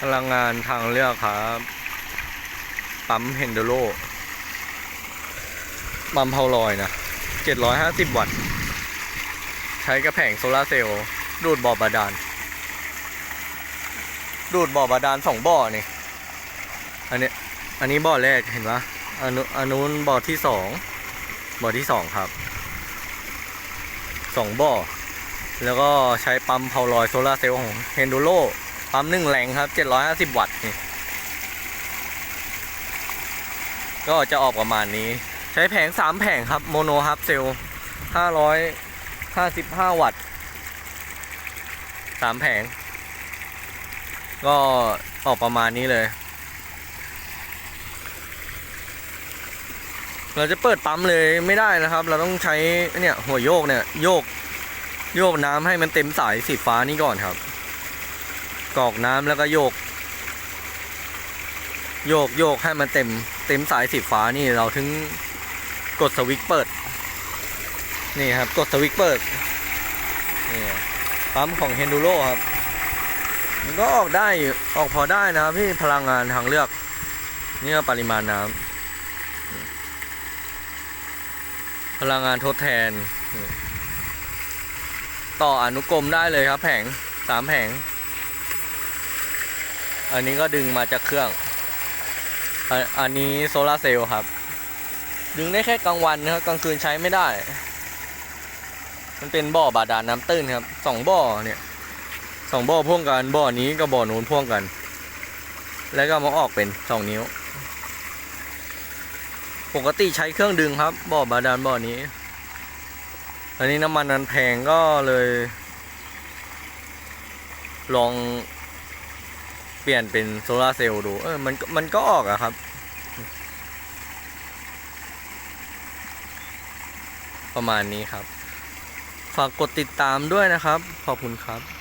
พลังงานทางเลือกครับ ปั๊มเฮนโดโลปั๊มเพาลอยนะ 750 วัตต์ ใช้กระแผงโซลาร์เซลล์ดูดบ่อบาดาล ดูดบ่อบาดาลสองบ่อนี่ อันนี้ อันนี้บ่อแรกเห็นปะอันนู้นอันนู้นบ่อที่สอง บ่อที่สองครับ สองบ่อ แล้วก็ใช้ปั๊มเพาลอยโซลาร์เซลล์ของเฮนโดโล ปั๊มหนึ่งแรงครับ750วัตต์นี่ก็จะออกประมาณนี้ ใช้แผงสามแผงครับโมโนฮับเซล555วัตต์สามแผง ก็ออกประมาณนี้เลย เราจะเปิดปั๊มเลยไม่ได้นะครับ เราต้องใช้เนี่ยหัวโยกเนี่ยโยกโยกน้ำให้มันเต็มสายสีฟ้านี้ก่อนครับ กรอกน้ำแล้วก็โยก โยกโยกให้มันเต็ม เต็มสายสีฟ้านี่เราถึงกดสวิตช์เปิด นี่ครับกดสวิตช์เปิดนี่ปั๊มของเฮนดูโ o ครับ มันก็ออกได้ออกพอได้นะครับพี่พลังงานทางเลือกนี่ปริมาณน้ำพลังงานทดแทน ต่ออนุกรมได้เลยครับแผงสามแผง อันนี้ก็ดึงมาจากเครื่อง อันนี้โซลาเซลล์ครับ ดึงได้แค่กลางวันนะครับกลางคืนใช้ไม่ได้ มันเป็นบ่อบาดาลน้ำตื้นครับสองบ่อเนี่ยสองบ่อพ่วงกันบ่อนี้กับบ่อนู้นพ่วงกัน แล้วก็มาออกเป็นสองนิ้ว ปกติใช้เครื่องดึงครับบ่อบาดาลบ่อนี้ อันนี้น้ำมันนันแพงก็เลย ลอง เปลี่ยนเป็นโซลาเซลล์ดูเออมันมันก็ออกอะครับ ประมาณนี้ครับ ฝากกดติดตามด้วยนะครับ ขอบคุณครับ